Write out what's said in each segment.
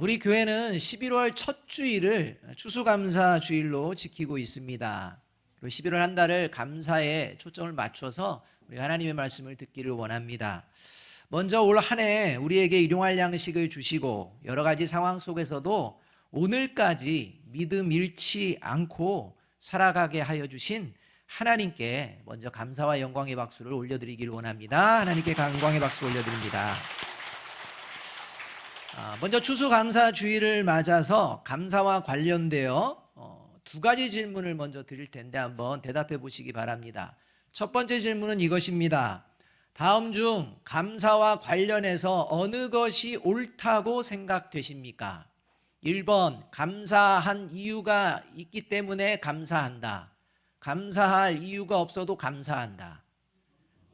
우리 교회는 11월 첫 주일을 추수감사 주일로 지키고 있습니다. 그리고 11월 한 달을 감사에 초점을 맞춰서 우리 하나님의 말씀을 듣기를 원합니다. 먼저 올 한 해 우리에게 일용할 양식을 주시고 여러 가지 상황 속에서도 오늘까지 믿음 잃지 않고 살아가게 하여 주신 하나님께 먼저 감사와 영광의 박수를 올려드리기를 원합니다. 하나님께 영광의 박수 올려드립니다. 아, 먼저 추수감사 주일을 맞아서 감사와 관련되어 어, 두 가지 질문을 먼저 드릴 텐데 한번 대답해 보시기 바랍니다. 첫 번째 질문은 이것입니다. 다음 중 감사와 관련해서 어느 것이 옳다고 생각되십니까? 1번 감사한 이유가 있기 때문에 감사한다. 감사할 이유가 없어도 감사한다.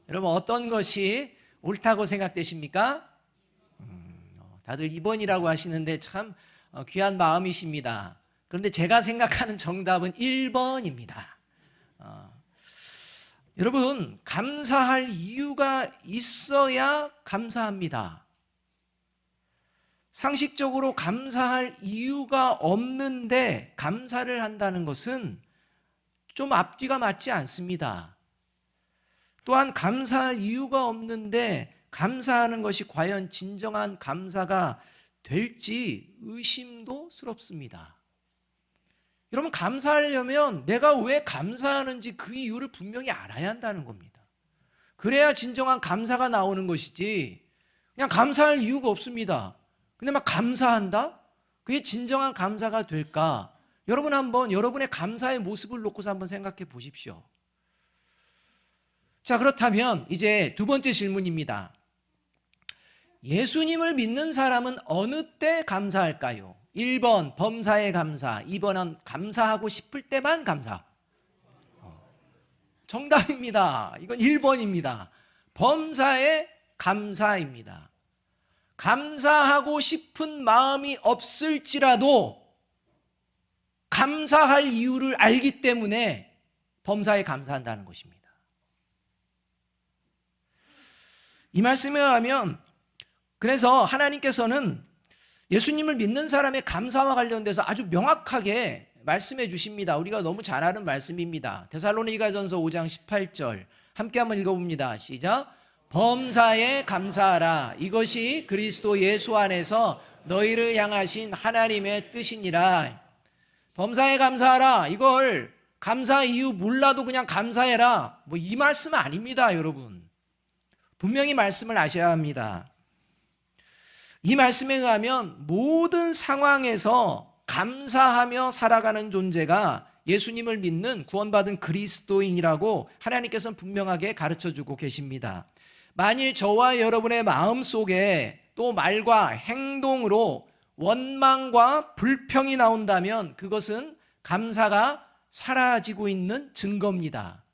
여러분 어떤 것이 옳다고 생각되십니까? 다들 2번이라고 하시는데 참 어, 귀한 마음이십니다. 그런데 제가 생각하는 정답은 1번입니다. 어, 여러분, 감사할 이유가 있어야 감사합니다. 상식적으로 감사할 이유가 없는데 감사를 한다는 것은 좀 앞뒤가 맞지 않습니다. 또한 감사할 이유가 없는데 감사하는 것이 과연 진정한 감사가 될지 의심도 스럽습니다. 여러분, 감사하려면 내가 왜 감사하는지 그 이유를 분명히 알아야 한다는 겁니다. 그래야 진정한 감사가 나오는 것이지, 그냥 감사할 이유가 없습니다. 근데 막 감사한다? 그게 진정한 감사가 될까? 여러분 한번 여러분의 감사의 모습을 놓고서 한번 생각해 보십시오. 자, 그렇다면 이제 두 번째 질문입니다. 예수님을 믿는 사람은 어느 때 감사할까요? 1번 범사에 감사, 2번은 감사하고 싶을 때만 감사. 어, 정답입니다. 이건 1번입니다. 범사에 감사입니다. 감사하고 싶은 마음이 없을지라도 감사할 이유를 알기 때문에 범사에 감사한다는 것입니다. 이 말씀에 의하면 그래서 하나님께서는 예수님을 믿는 사람의 감사와 관련돼서 아주 명확하게 말씀해 주십니다. 우리가 너무 잘 아는 말씀입니다. 데살로니가전서 5장 18절 함께 한번 읽어봅니다. 시작. 범사에 감사하라. 이것이 그리스도 예수 안에서 너희를 향하신 하나님의 뜻이니라. 범사에 감사하라. 이걸 감사 이유 몰라도 그냥 감사해라. 뭐 이 말씀 아닙니다, 여러분. 분명히 말씀을 아셔야 합니다. 이 말씀에 의하면 모든 상황에서 감사하며 살아가는 존재가 예수님을 믿는 구원받은 그리스도인이라고 하나님께서는 분명하게 가르쳐 주고 계십니다. 만일 저와 여러분의 마음 속에 또 말과 행동으로 원망과 불평이 나온다면 그것은 감사가 사라지고 있는 증거입니다.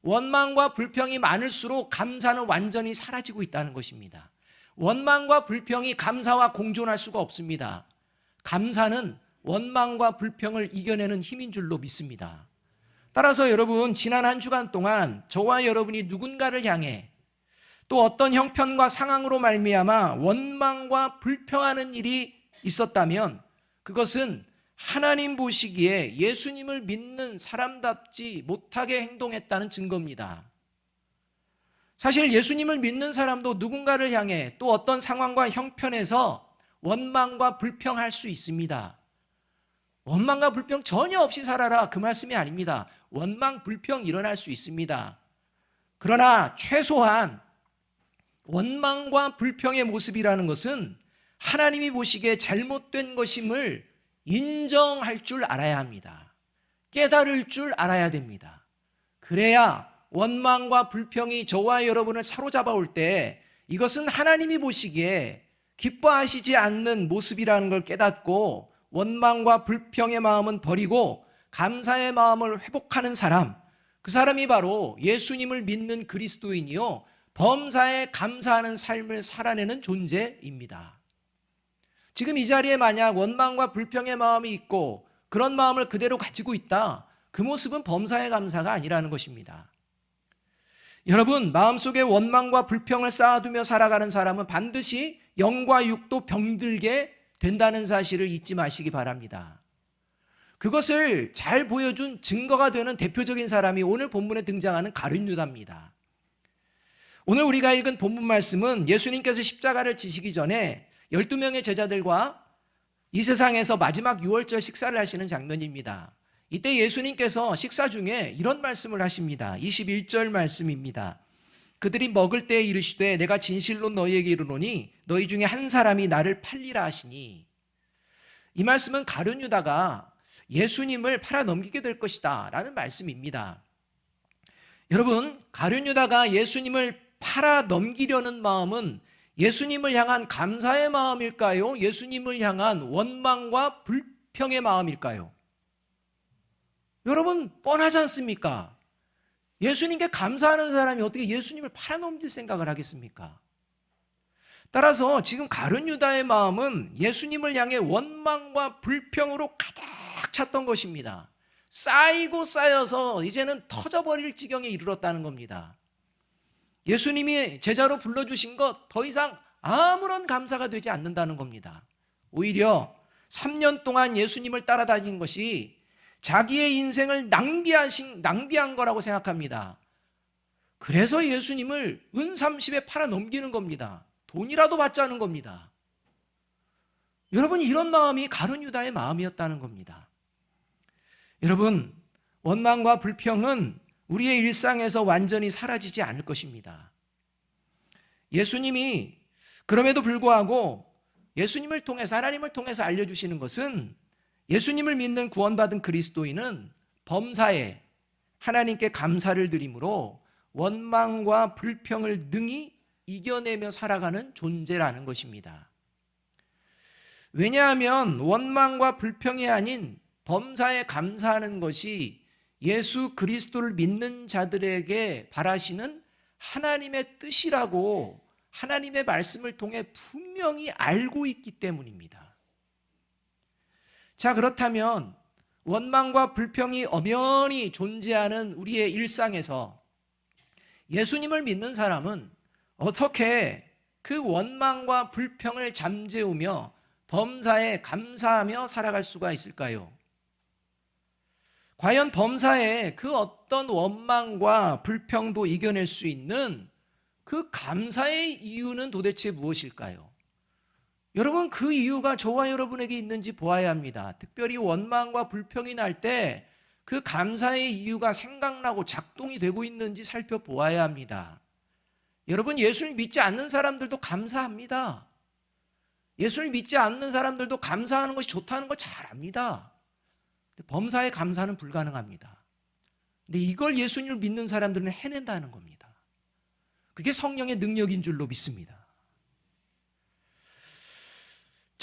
원망과 불평이 많을수록 감사는 완전히 사라지고 있다는 것입니다. 원망과 불평이 감사와 공존할 수가 없습니다. 감사는 원망과 불평을 이겨내는 힘인 줄로 믿습니다. 따라서 여러분, 지난 한 주간 동안 저와 여러분이 누군가를 향해 또 어떤 형편과 상황으로 말미암아 원망과 불평하는 일이 있었다면 그것은 하나님 보시기에 예수님을 믿는 사람답지 못하게 행동했다는 증거입니다. 사실 예수님을 믿는 사람도 누군가를 향해 또 어떤 상황과 형편에서 원망과 불평할 수 있습니다. 원망과 불평 전혀 없이 살아라. 그 말씀이 아닙니다. 원망, 불평 일어날 수 있습니다. 그러나 최소한 원망과 불평의 모습이라는 것은 하나님이 보시기에 잘못된 것임을 인정할 줄 알아야 합니다. 깨달을 줄 알아야 됩니다. 그래야 원망과 불평이 저와 여러분을 사로잡아 올 때 이것은 하나님이 보시기에 기뻐하시지 않는 모습이라는 걸 깨닫고 원망과 불평의 마음은 버리고 감사의 마음을 회복하는 사람, 그 사람이 바로 예수님을 믿는 그리스도인이요. 범사에 감사하는 삶을 살아내는 존재입니다. 지금 이 자리에 만약 원망과 불평의 마음이 있고 그런 마음을 그대로 가지고 있다. 그 모습은 범사의 감사가 아니라는 것입니다. 여러분, 마음속에 원망과 불평을 쌓아두며 살아가는 사람은 반드시 영과 육도 병들게 된다는 사실을 잊지 마시기 바랍니다. 그것을 잘 보여준 증거가 되는 대표적인 사람이 오늘 본문에 등장하는 가룟 유다입니다. 오늘 우리가 읽은 본문 말씀은 예수님께서 십자가를 지시기 전에 12명의 제자들과 이 세상에서 마지막 6월절 식사를 하시는 장면입니다. 이때 예수님께서 식사 중에 이런 말씀을 하십니다. 21절 말씀입니다. 그들이 먹을 때에 이르시되 내가 진실로 너희에게 이르노니 너희 중에 한 사람이 나를 팔리라 하시니 이 말씀은 가룟 유다가 예수님을 팔아 넘기게 될 것이다 라는 말씀입니다. 여러분 가룟 유다가 예수님을 팔아 넘기려는 마음은 예수님을 향한 감사의 마음일까요? 예수님을 향한 원망과 불평의 마음일까요? 여러분 뻔하지 않습니까? 예수님께 감사하는 사람이 어떻게 예수님을 팔아넘길 생각을 하겠습니까? 따라서 지금 가룟 유다의 마음은 예수님을 향해 원망과 불평으로 가득 찼던 것입니다. 쌓이고 쌓여서 이제는 터져버릴 지경에 이르렀다는 겁니다. 예수님이 제자로 불러주신 것 더 이상 아무런 감사가 되지 않는다는 겁니다. 오히려 3년 동안 예수님을 따라다닌 것이 자기의 인생을 낭비하신, 낭비한 거라고 생각합니다. 그래서 예수님을 은 30에 팔아 넘기는 겁니다. 돈이라도 받자는 겁니다. 여러분, 이런 마음이 가룟 유다의 마음이었다는 겁니다. 여러분, 원망과 불평은 우리의 일상에서 완전히 사라지지 않을 것입니다. 예수님이 그럼에도 불구하고 예수님을 통해서 하나님을 통해서 알려주시는 것은 예수님을 믿는 구원받은 그리스도인은 범사에 하나님께 감사를 드림으로 원망과 불평을 능히 이겨내며 살아가는 존재라는 것입니다. 왜냐하면 원망과 불평이 아닌 범사에 감사하는 것이 예수 그리스도를 믿는 자들에게 바라시는 하나님의 뜻이라고 하나님의 말씀을 통해 분명히 알고 있기 때문입니다. 자, 그렇다면 원망과 불평이 엄연히 존재하는 우리의 일상에서 예수님을 믿는 사람은 어떻게 그 원망과 불평을 잠재우며 범사에 감사하며 살아갈 수가 있을까요? 과연 범사에 그 어떤 원망과 불평도 이겨낼 수 있는 그 감사의 이유는 도대체 무엇일까요? 여러분 그 이유가 저와 여러분에게 있는지 보아야 합니다. 특별히 원망과 불평이 날 때 그 감사의 이유가 생각나고 작동이 되고 있는지 살펴보아야 합니다. 여러분 예수를 믿지 않는 사람들도 감사합니다. 예수를 믿지 않는 사람들도 감사하는 것이 좋다는 걸 잘 압니다. 범사의 감사는 불가능합니다. 근데 이걸 예수님을 믿는 사람들은 해낸다는 겁니다. 그게 성령의 능력인 줄로 믿습니다.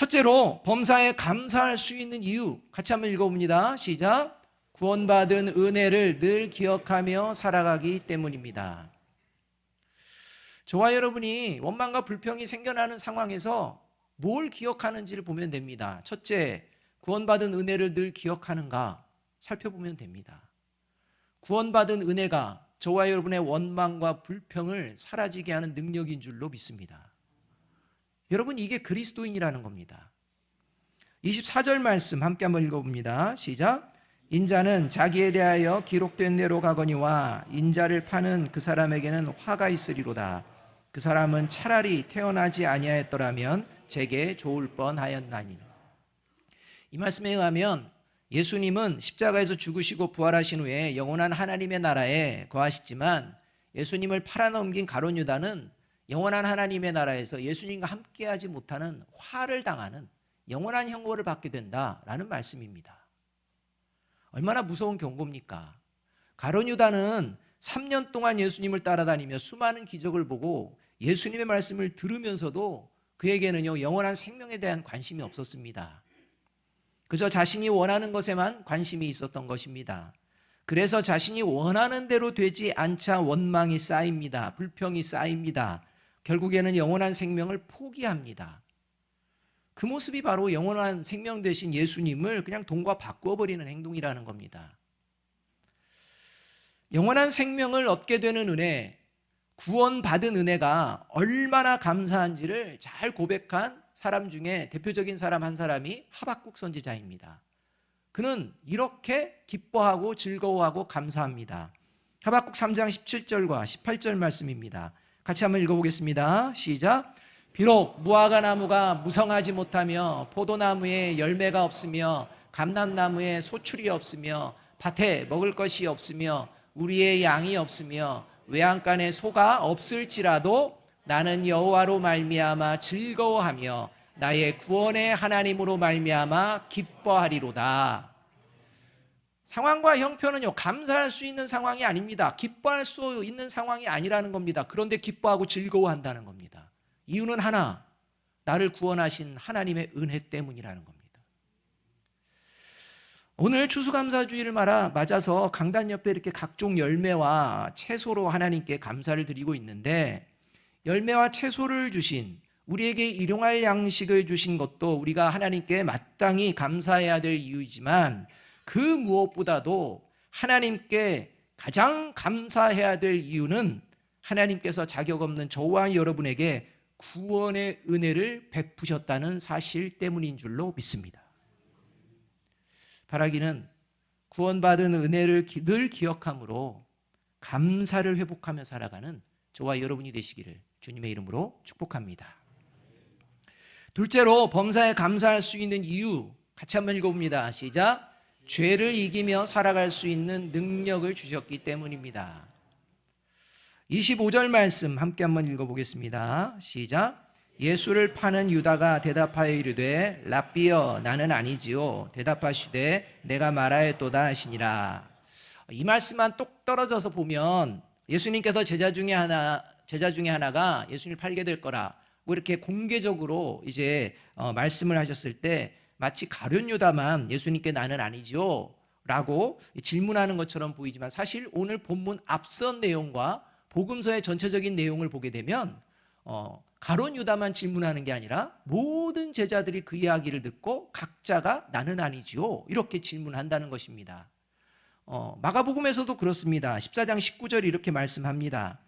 첫째로 범사에 감사할 수 있는 이유 같이 한번 읽어봅니다. 시작. 구원받은 은혜를 늘 기억하며 살아가기 때문입니다. 저와 여러분이 원망과 불평이 생겨나는 상황에서 뭘 기억하는지를 보면 됩니다. 첫째, 구원받은 은혜를 늘 기억하는가 살펴보면 됩니다. 구원받은 은혜가 저와 여러분의 원망과 불평을 사라지게 하는 능력인 줄로 믿습니다. 여러분 이게 그리스도인이라는 겁니다. 24절 말씀 함께 한번 읽어봅니다. 시작. 인자는 자기에 대하여 기록된 대로 가거니와 인자를 파는 그 사람에게는 화가 있으리로다. 그 사람은 차라리 태어나지 아니하였더라면 제게 좋을 뻔하였나니. 이 말씀에 의하면 예수님은 십자가에서 죽으시고 부활하신 후에 영원한 하나님의 나라에 거하시지만 예수님을 팔아넘긴 가론 유다는 영원한 하나님의 나라에서 예수님과 함께하지 못하는 화를 당하는 영원한 형벌을 받게 된다라는 말씀입니다. 얼마나 무서운 경고입니까? 가론 유다는 3년 동안 예수님을 따라다니며 수많은 기적을 보고 예수님의 말씀을 들으면서도 그에게는요 영원한 생명에 대한 관심이 없었습니다. 그저 자신이 원하는 것에만 관심이 있었던 것입니다. 그래서 자신이 원하는 대로 되지 않자 원망이 쌓입니다. 불평이 쌓입니다. 결국에는 영원한 생명을 포기합니다. 그 모습이 바로 영원한 생명 대신 예수님을 그냥 돈과 바꾸어 버리는 행동이라는 겁니다. 영원한 생명을 얻게 되는 은혜, 구원받은 은혜가 얼마나 감사한지를 잘 고백한 사람 중에 대표적인 사람 한 사람이 하박국 선지자입니다. 그는 이렇게 기뻐하고 즐거워하고 감사합니다. 하박국 3장 17절과 18절 말씀입니다. 같이 한번 읽어보겠습니다. 시작. 비록 무화과 나무가 무성하지 못하며 포도나무에 열매가 없으며 감람나무에 소출이 없으며 밭에 먹을 것이 없으며 우리의 양이 없으며 외양간에 소가 없을지라도 나는 여호와로 말미암아 즐거워하며 나의 구원의 하나님으로 말미암아 기뻐하리로다. 상황과 형편은요 감사할 수 있는 상황이 아닙니다. 기뻐할 수 있는 상황이 아니라는 겁니다. 그런데 기뻐하고 즐거워한다는 겁니다. 이유는 하나, 나를 구원하신 하나님의 은혜 때문이라는 겁니다. 오늘 추수감사주의를 말아 맞아서 강단 옆에 이렇게 각종 열매와 채소로 하나님께 감사를 드리고 있는데 열매와 채소를 주신 우리에게 일용할 양식을 주신 것도 우리가 하나님께 마땅히 감사해야 될 이유이지만 그 무엇보다도 하나님께 가장 감사해야 될 이유는 하나님께서 자격 없는 저와 여러분에게 구원의 은혜를 베푸셨다는 사실 때문인 줄로 믿습니다. 바라기는 구원받은 은혜를 기- 늘 기억함으로 감사를 회복하며 살아가는 저와 여러분이 되시기를 주님의 이름으로 축복합니다. 둘째로 범사에 감사할 수 있는 이유 같이 한번 읽어봅니다. 시작. 죄를 이기며 살아갈 수 있는 능력을 주셨기 때문입니다. 25절 말씀 함께 한번 읽어보겠습니다. 시작. 예수를 파는 유다가 대답하여 이르되 랍비여 나는 아니지요. 대답하시되 내가 말하였도다 하시니라. 이 말씀만 똑 떨어져서 보면 예수님께서 제자 중에 하나 제자 중에 하나가 예수님을 팔게 될 거라 뭐 이렇게 공개적으로 이제 어, 말씀을 하셨을 때 마치 가룟 유다만 예수님께 나는 아니지요. 라고 질문하는 것처럼 보이지만 사실 오늘 본문 앞선 내용과 복음서의 전체적인 내용을 보게 되면 어, 가론 유다만 질문하는 게 아니라 모든 제자들이 그 이야기를 듣고 각자가 나는 아니지요 이렇게 질문한다는 것입니다. 어, 마가복음에서도 그렇습니다. 14장 19절 이렇게 말씀합니다.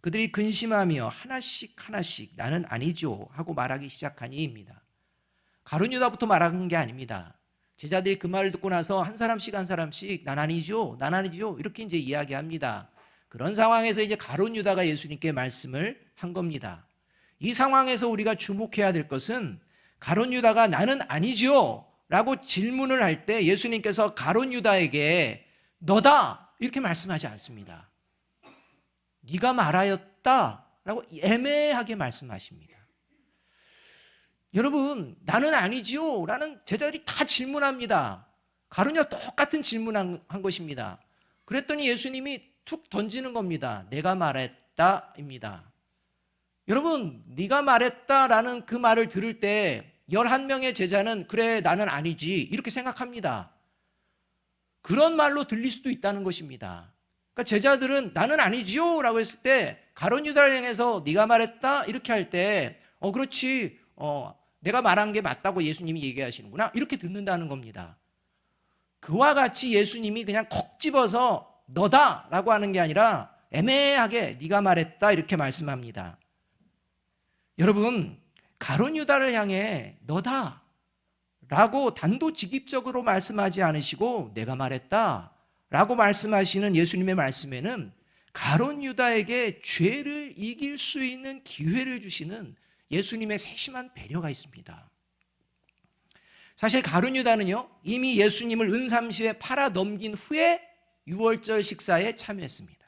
그들이 근심하며 하나씩 하나씩 나는 아니죠 하고 말하기 시작하니입니다. 가론 유다부터 말하는 게 아닙니다. 제자들이 그 말을 듣고 나서 한 사람씩 한 사람씩 난 아니죠, 난 아니죠 이렇게 이제 이야기합니다. 그런 상황에서 이제 가론 유다가 예수님께 말씀을 한 겁니다. 이 상황에서 우리가 주목해야 될 것은 가론 유다가 나는 아니지요 라고 질문을 할 때 예수님께서 가론 유다에게 너다 이렇게 말씀하지 않습니다. 네가 말하였다 라고 애매하게 말씀하십니다. 여러분 나는 아니지요 라는 제자들이 다 질문합니다. 유다 똑같은 질문한 한 것입니다. 그랬더니 예수님이 툭 던지는 겁니다. 내가 말했다입니다. 여러분, 네가 말했다라는 그 말을 들을 때 11명의 제자는 그래 나는 아니지 이렇게 생각합니다. 그런 말로 들릴 수도 있다는 것입니다. 그러니까 제자들은 나는 아니지요라고 했을 때 가론 유다를 향해서 네가 말했다 이렇게 할 때 어 그렇지 어 내가 말한 게 맞다고 예수님이 얘기하시는구나 이렇게 듣는다는 겁니다. 그와 같이 예수님이 그냥 콕 집어서 너다라고 하는 게 아니라 애매하게 네가 말했다 이렇게 말씀합니다. 여러분 가론 유다를 향해 너다라고 단도직입적으로 말씀하지 않으시고 내가 말했다라고 말씀하시는 예수님의 말씀에는 가론 유다에게 죄를 이길 수 있는 기회를 주시는 예수님의 세심한 배려가 있습니다. 사실 가룟 유다는요 이미 예수님을 은삼시에 팔아 넘긴 후에 유월절 식사에 참여했습니다.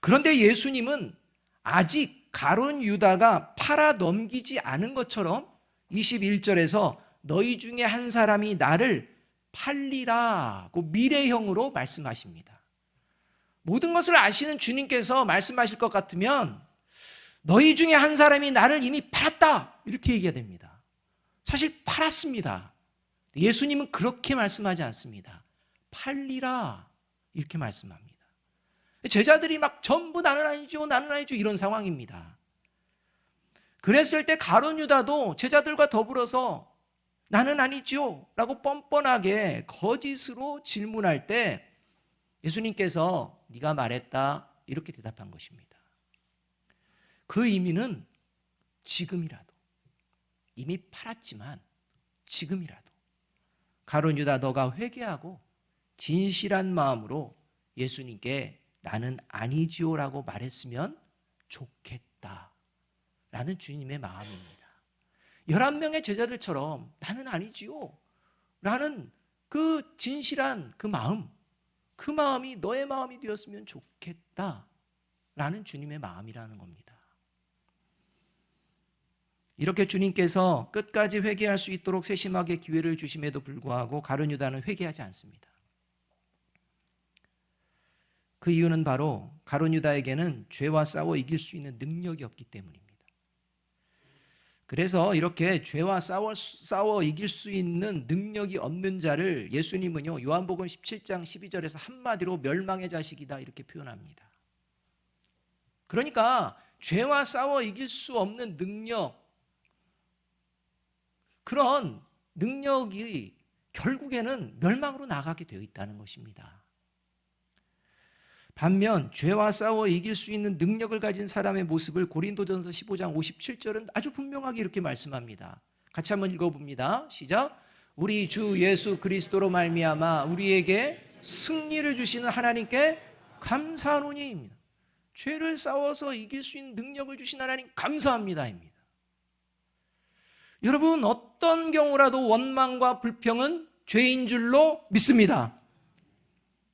그런데 예수님은 아직 가론 유다가 팔아 넘기지 않은 것처럼 21절에서 너희 중에 한 사람이 나를 팔리라고 미래형으로 말씀하십니다. 모든 것을 아시는 주님께서 말씀하실 것 같으면 너희 중에 한 사람이 나를 이미 팔았다 이렇게 얘기해야 됩니다. 사실 팔았습니다. 예수님은 그렇게 말씀하지 않습니다. 팔리라 이렇게 말씀합니다. 제자들이 막 전부 나는 아니죠, 나는 아니죠 이런 상황입니다. 그랬을 때 가론 유다도 제자들과 더불어서 나는 아니죠 라고 뻔뻔하게 거짓으로 질문할 때 예수님께서 네가 말했다 이렇게 대답한 것입니다. 그 의미는 지금이라도 이미 팔았지만 지금이라도 가론 유다 너가 회개하고 진실한 마음으로 예수님께 나는 아니지요라고 말했으면 좋겠다. 라는 주님의 마음입니다. 11명의 제자들처럼 나는 아니지요. 라는 그 진실한 그 마음, 그 마음이 너의 마음이 되었으면 좋겠다. 라는 주님의 마음이라는 겁니다. 이렇게 주님께서 끝까지 회개할 수 있도록 세심하게 기회를 주심에도 불구하고 가룟 유다는 회개하지 않습니다. 그 이유는 바로 가룟 유다에게는 죄와 싸워 이길 수 있는 능력이 없기 때문입니다. 그래서 이렇게 죄와 싸워, 싸워 이길 수 있는 능력이 없는 자를 예수님은요 요한복음 17장 12절에서 한마디로 멸망의 자식이다 이렇게 표현합니다. 그러니까 죄와 싸워 이길 수 없는 능력 그런 능력이 결국에는 멸망으로 나가게 되어 있다는 것입니다. 반면 죄와 싸워 이길 수 있는 능력을 가진 사람의 모습을 고린도전서 15장 57절은 아주 분명하게 이렇게 말씀합니다. 같이 한번 읽어 봅니다. 시작. 우리 주 예수 그리스도로 말미암아 우리에게 승리를 주시는 하나님께 감사하노니입니다. 죄를 싸워서 이길 수 있는 능력을 주신 하나님 감사합니다입니다. 여러분 어떤 경우라도 원망과 불평은 죄인 줄로 믿습니다.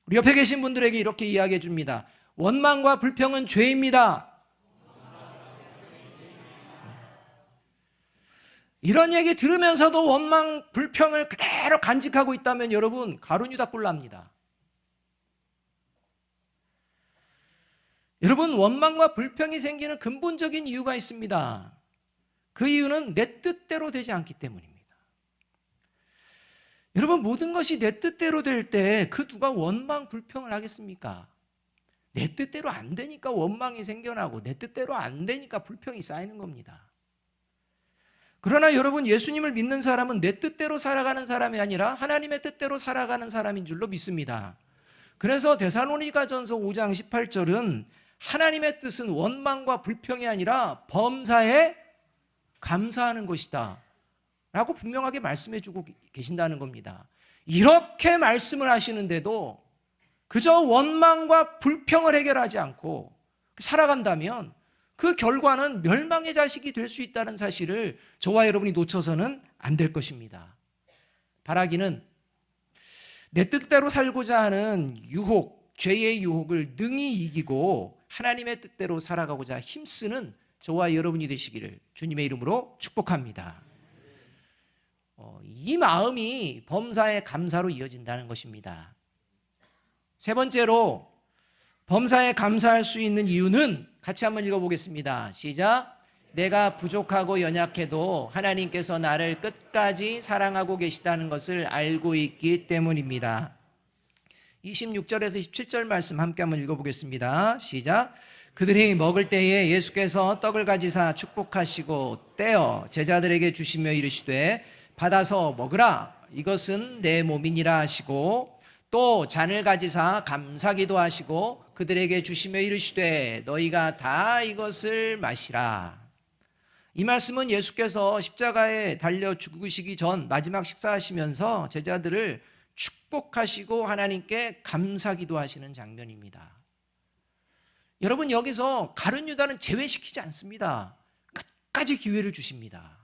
우리 옆에 계신 분들에게 이렇게 이야기해 줍니다. 원망과 불평은 죄입니다. 이런 얘기 들으면서도 원망, 불평을 그대로 간직하고 있다면 여러분 가룟유다 꼴납니다. 여러분 원망과 불평이 생기는 근본적인 이유가 있습니다. 그 이유는 내 뜻대로 되지 않기 때문입니다. 여러분 모든 것이 내 뜻대로 될 때 그 누가 원망 불평을 하겠습니까? 내 뜻대로 안 되니까 원망이 생겨나고 내 뜻대로 안 되니까 불평이 쌓이는 겁니다. 그러나 여러분 예수님을 믿는 사람은 내 뜻대로 살아가는 사람이 아니라 하나님의 뜻대로 살아가는 사람인 줄로 믿습니다. 그래서 데살로니가전서 5장 18절은 하나님의 뜻은 원망과 불평이 아니라 범사에 감사하는 것이다. 라고 분명하게 말씀해 주고 계신다는 겁니다. 이렇게 말씀을 하시는데도 그저 원망과 불평을 해결하지 않고 살아간다면 그 결과는 멸망의 자식이 될 수 있다는 사실을 저와 여러분이 놓쳐서는 안 될 것입니다. 바라기는 내 뜻대로 살고자 하는 유혹, 죄의 유혹을 능히 이기고 하나님의 뜻대로 살아가고자 힘쓰는 저와 여러분이 되시기를 주님의 이름으로 축복합니다. 어, 이 마음이 범사의 감사로 이어진다는 것입니다. 세 번째로 범사에 감사할 수 있는 이유는 같이 한번 읽어보겠습니다. 시작. 내가 부족하고 연약해도 하나님께서 나를 끝까지 사랑하고 계시다는 것을 알고 있기 때문입니다. 26절에서 17절 말씀 함께 한번 읽어보겠습니다. 시작. 그들이 먹을 때에 예수께서 떡을 가지사 축복하시고 떼어 제자들에게 주시며 이르시되 받아서 먹으라 이것은 내 몸이니라 하시고 또 잔을 가지사 감사기도 하시고 그들에게 주시며 이르시되 너희가 다 이것을 마시라 이 말씀은 예수께서 십자가에 달려 죽으시기 전 마지막 식사하시면서 제자들을 축복하시고 하나님께 감사기도 하시는 장면입니다. 여러분 여기서 가룟 유다는 제외시키지 않습니다. 끝까지 기회를 주십니다.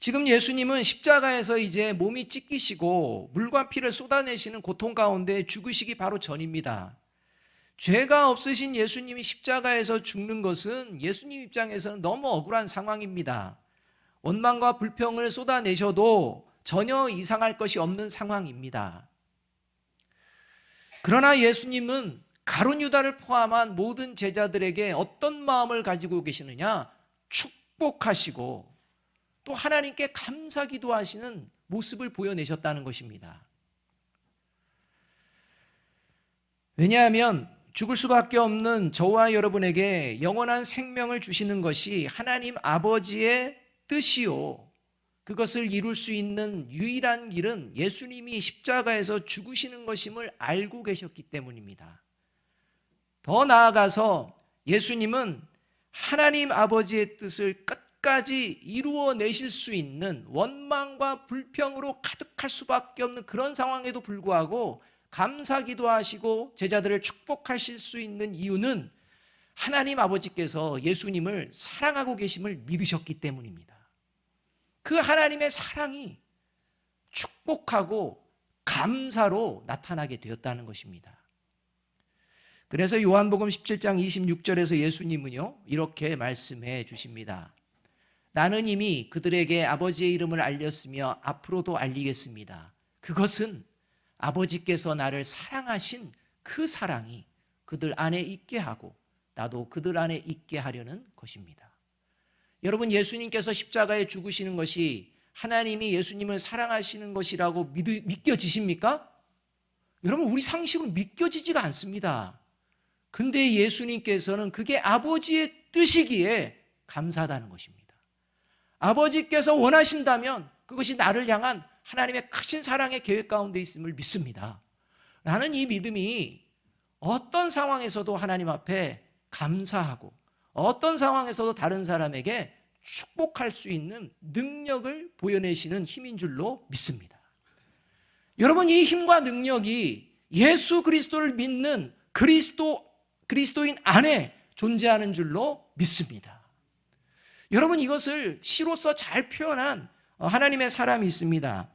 지금 예수님은 십자가에서 이제 몸이 찢기시고 물과 피를 쏟아내시는 고통 가운데 죽으시기 바로 전입니다. 죄가 없으신 예수님이 십자가에서 죽는 것은 예수님 입장에서는 너무 억울한 상황입니다. 원망과 불평을 쏟아내셔도 전혀 이상할 것이 없는 상황입니다. 그러나 예수님은 가룟 유다를 포함한 모든 제자들에게 어떤 마음을 가지고 계시느냐? 축복하시고 또 하나님께 감사 기도하시는 모습을 보여내셨다는 것입니다. 왜냐하면 죽을 수밖에 없는 저와 여러분에게 영원한 생명을 주시는 것이 하나님 아버지의 뜻이요. 그것을 이룰 수 있는 유일한 길은 예수님이 십자가에서 죽으시는 것임을 알고 계셨기 때문입니다. 더 나아가서 예수님은 하나님 아버지의 뜻을 끝 끝까지 이루어 내실 수 있는 원망과 불평으로 가득할 수밖에 없는 그런 상황에도 불구하고 감사 기도 하시고 제자들을 축복하실 수 있는 이유는 하나님 아버지께서 예수님을 사랑하고 계심을 믿으셨기 때문입니다. 그 하나님의 사랑이 축복하고 감사로 나타나게 되었다는 것입니다. 그래서 요한복음 17장 26절에서 예수님은요, 이렇게 말씀해 주십니다. 나는 이미 그들에게 아버지의 이름을 알렸으며 앞으로도 알리겠습니다. 그것은 아버지께서 나를 사랑하신 그 사랑이 그들 안에 있게 하고 나도 그들 안에 있게 하려는 것입니다. 여러분 예수님께서 십자가에 죽으시는 것이 하나님이 예수님을 사랑하시는 것이라고 믿, 믿겨지십니까? 여러분 우리 상식으로 믿겨지지가 않습니다. 근데 예수님께서는 그게 아버지의 뜻이기에 감사하다는 것입니다. 아버지께서 원하신다면 그것이 나를 향한 하나님의 크신 사랑의 계획 가운데 있음을 믿습니다. 나는 이 믿음이 어떤 상황에서도 하나님 앞에 감사하고 어떤 상황에서도 다른 사람에게 축복할 수 있는 능력을 보여내시는 힘인 줄로 믿습니다. 여러분 이 힘과 능력이 예수 그리스도를 믿는 그리스도 그리스도인 안에 존재하는 줄로 믿습니다. 여러분 이것을 시로서 잘 표현한 하나님의 사람이 있습니다.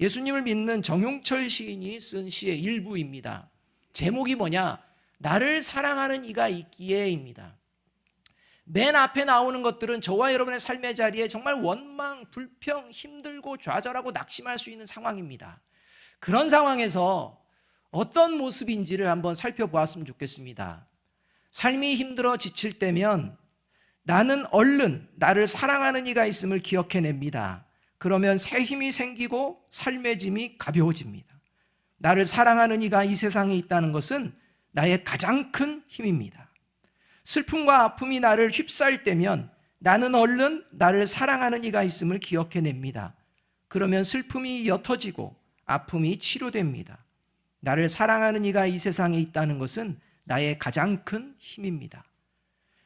예수님을 믿는 정용철 시인이 쓴 시의 일부입니다. 제목이 뭐냐? 나를 사랑하는 이가 있기에입니다. 맨 앞에 나오는 것들은 저와 여러분의 삶의 자리에 정말 원망, 불평, 힘들고 좌절하고 낙심할 수 있는 상황입니다. 그런 상황에서 어떤 모습인지를 한번 살펴보았으면 좋겠습니다. 삶이 힘들어 지칠 때면 나는 얼른 나를 사랑하는 이가 있음을 기억해냅니다. 그러면 새 힘이 생기고 삶의 짐이 가벼워집니다. 나를 사랑하는 이가 이 세상에 있다는 것은 나의 가장 큰 힘입니다. 슬픔과 아픔이 나를 휩싸일 때면 나는 얼른 나를 사랑하는 이가 있음을 기억해냅니다. 그러면 슬픔이 옅어지고 아픔이 치료됩니다. 나를 사랑하는 이가 이 세상에 있다는 것은 나의 가장 큰 힘입니다.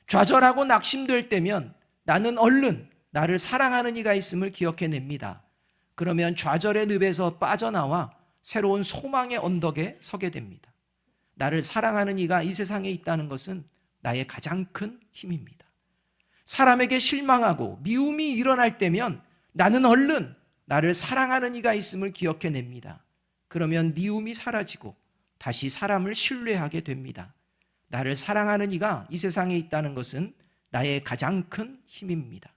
좌절하고 낙심될 때면 나는 얼른 나를 사랑하는 이가 있음을 기억해냅니다. 그러면 좌절의 늪에서 빠져나와 새로운 소망의 언덕에 서게 됩니다. 나를 사랑하는 이가 이 세상에 있다는 것은 나의 가장 큰 힘입니다. 사람에게 실망하고 미움이 일어날 때면 나는 얼른 나를 사랑하는 이가 있음을 기억해냅니다. 그러면 미움이 사라지고 다시 사람을 신뢰하게 됩니다. 나를 사랑하는 이가 이 세상에 있다는 것은 나의 가장 큰 힘입니다.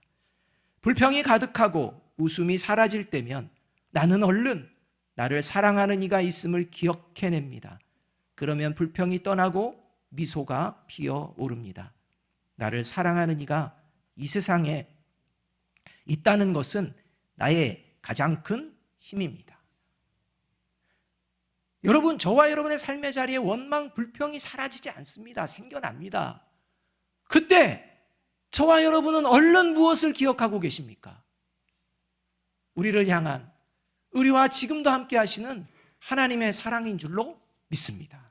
불평이 가득하고 웃음이 사라질 때면 나는 얼른 나를 사랑하는 이가 있음을 기억해냅니다. 그러면 불평이 떠나고 미소가 피어 오릅니다. 나를 사랑하는 이가 이 세상에 있다는 것은 나의 가장 큰 힘입니다. 여러분, 저와 여러분의 삶의 자리에 원망, 불평이 사라지지 않습니다. 생겨납니다. 그때 저와 여러분은 얼른 무엇을 기억하고 계십니까? 우리를 향한 우리와 지금도 함께 하시는 하나님의 사랑인 줄로 믿습니다.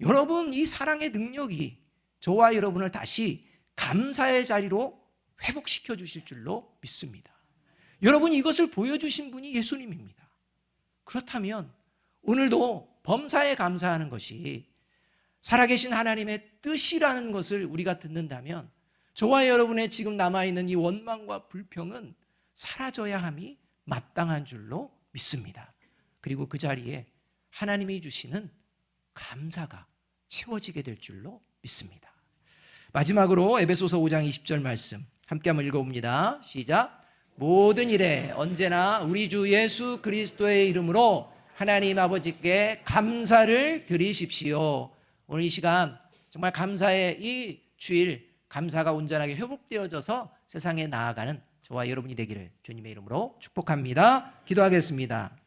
여러분, 이 사랑의 능력이 저와 여러분을 다시 감사의 자리로 회복시켜 주실 줄로 믿습니다. 여러분, 이것을 보여주신 분이 예수님입니다. 그렇다면 오늘도 범사에 감사하는 것이 살아계신 하나님의 뜻이라는 것을 우리가 듣는다면 저와 여러분의 지금 남아있는 이 원망과 불평은 사라져야 함이 마땅한 줄로 믿습니다. 그리고 그 자리에 하나님이 주시는 감사가 채워지게 될 줄로 믿습니다. 마지막으로 에베소서 5장 20절 말씀 함께 한번 읽어봅니다. 시작. 모든 일에 언제나 우리 주 예수 그리스도의 이름으로 하나님 아버지께 감사를 드리십시오. 오늘 이 시간 정말 감사의 이 주일 감사가 온전하게 회복되어져서 세상에 나아가는 저와 여러분이 되기를 주님의 이름으로 축복합니다. 기도하겠습니다.